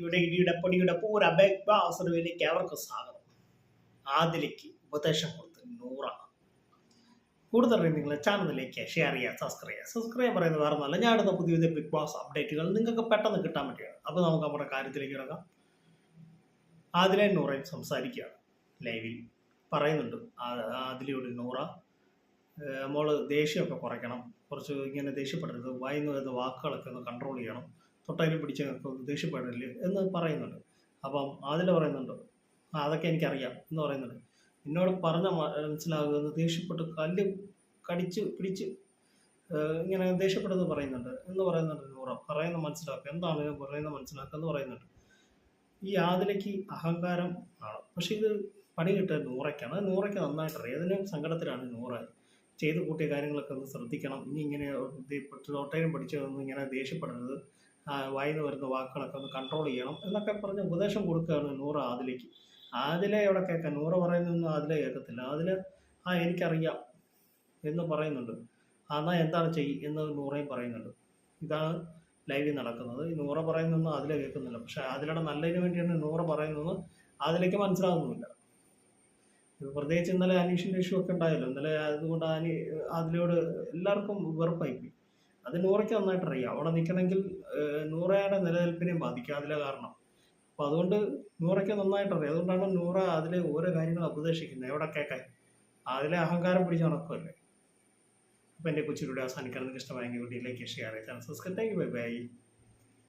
ഇവിടെ ഇടിയുടെ പൊടിയുടെ പൂര ബിഗ് ബാസ് റിവ്യൂലേക്ക് അവർക്ക് സ്വാഗതം. ആദിലേക്ക് ഉപദേശം കൊടുത്ത് നൂറാണ്. കൂടുതൽ നിങ്ങൾ ചാനലിലേക്ക് ഷെയർ ചെയ്യുക സബ്സ്ക്രൈബ് ചെയ്യുക. സബ്സ്ക്രൈബ് പറയുന്നത് വേറെ നല്ല ഞാൻ അടുത്ത പുതിയ പുതിയ ബിഗ് ബോസ് അപ്ഡേറ്റുകൾ നിങ്ങൾക്ക് പെട്ടെന്ന് കിട്ടാൻ വേണ്ടിയാണ്. അപ്പോൾ നമുക്ക് നമ്മുടെ കാര്യത്തിലേക്ക് ഇറങ്ങാം ആദിലെ നൂറയും സംസാരിക്കുകയാണ്. ലൈവിൽ പറയുന്നുണ്ട് ആദിലയോട് നൂറ. മോൾ ദേഷ്യമൊക്കെ കുറയ്ക്കണം. കുറച്ച് ഇങ്ങനെ ദേഷ്യപ്പെടരുത് വായിന്ന് വരുന്ന വാക്കുകളൊക്കെ ഒന്ന് കൺട്രോൾ ചെയ്യണം. തൊട്ടതിനെ പിടിച്ച് ദേഷ്യപ്പെടില്ലേ എന്ന് പറയുന്നുണ്ട്. അപ്പം അതിൽ പറയുന്നുണ്ട് അതൊക്കെ എനിക്കറിയാം എന്ന് പറയുന്നുണ്ട്. എന്നോട് പറഞ്ഞ മനസ്സിലാകുമെന്ന് ദേഷ്യപ്പെട്ട് കല്ല് കടിച്ച് പിടിച്ച് ഇങ്ങനെ ദേഷ്യപ്പെടുന്നത് പറയുന്നുണ്ട് എന്ന് പറയുന്നുണ്ട് നൂറ. പറയുന്ന മനസ്സിലാക്കുക. എന്താണ് പറയുന്ന മനസ്സിലാക്കുക എന്ന് പറയുന്നുണ്ട്. ഈ ആദിലേക്ക് അഹങ്കാരം ആണ്. പക്ഷേ ഇത് പണി കിട്ടുക നൂറയ്ക്കാണ്. നൂറയ്ക്ക് നന്നായിട്ട് അറിയാം അതിന് സങ്കടത്തിലാണ് നൂറ. ചെയ്ത് കൂട്ടിയ കാര്യങ്ങളൊക്കെ ഒന്ന് ശ്രദ്ധിക്കണം. ഇനി ഇങ്ങനെ തൊട്ടേനും പഠിച്ചതൊന്നും ഇങ്ങനെ ദേഷ്യപ്പെടരുത്. വായിന്ന് വരുന്ന വാക്കുകളൊക്കെ ഒന്ന് കൺട്രോൾ ചെയ്യണം എന്നൊക്കെ പറഞ്ഞ് ഉപദേശം കൊടുക്കുകയാണ് നൂറ് ആദിലേക്ക് ആദിലെ എവിടെ കേൾക്കാം? നൂറ് പറയുന്നൊന്നും ആദിലെ കേൾക്കത്തില്ല. ആദിൽ ആ എനിക്കറിയാം എന്ന് പറയുന്നുണ്ട്. എന്നാൽ എന്താണ് ചെയ് എന്ന് നൂറയും പറയുന്നുണ്ട്. ഇതാണ് ലൈവിൽ നടക്കുന്നത്. ഈ നൂറ പറയുന്നൊന്നും അതിലെ കേൾക്കുന്നില്ല. പക്ഷെ അതിലൂടെ നല്ലതിന് വേണ്ടിയാണ് നൂറ പറയുന്നത് അതിലേക്ക് മനസ്സിലാകുന്നുമില്ല. പ്രത്യേകിച്ച് ഇന്നലെ അനീഷിന്റെ ഇഷ്യൂ ഒക്കെ ഉണ്ടായല്ലോ. ഇന്നലെ അതുകൊണ്ട് അനി അതിലോട് എല്ലാവർക്കും വെറുപ്പായിപ്പോയി അത് നൂറയ്ക്ക് നന്നായിട്ട് അറിയാം അവിടെ നിൽക്കണമെങ്കിൽ നൂറയുടെ നിലനിൽപ്പിനെ ബാധിക്കാതില്ല കാരണം. അപ്പോൾ അതുകൊണ്ട് നൂറയ്ക്ക് നന്നായിട്ട് അറിയാം അതുകൊണ്ടാണ് നൂറ അതിലെ ഓരോ കാര്യങ്ങൾ ഉപദേശിക്കുന്നത് എവിടെ കേൾക്കാൻ അതിലെ അഹങ്കാരം പിടിച്ച് നടക്കുമല്ലേ അപ്പോൾ എന്റെ കൊച്ചിലൂടെ അവസാനിക്കാൻ നിങ്ങൾക്ക് ഇഷ്ടമായെങ്കിൽ വീഡിയോയിലേക്ക് ഷെയർ ചെയ്യാൻ സബ്സ്ക്രൈബ്. Bye bye.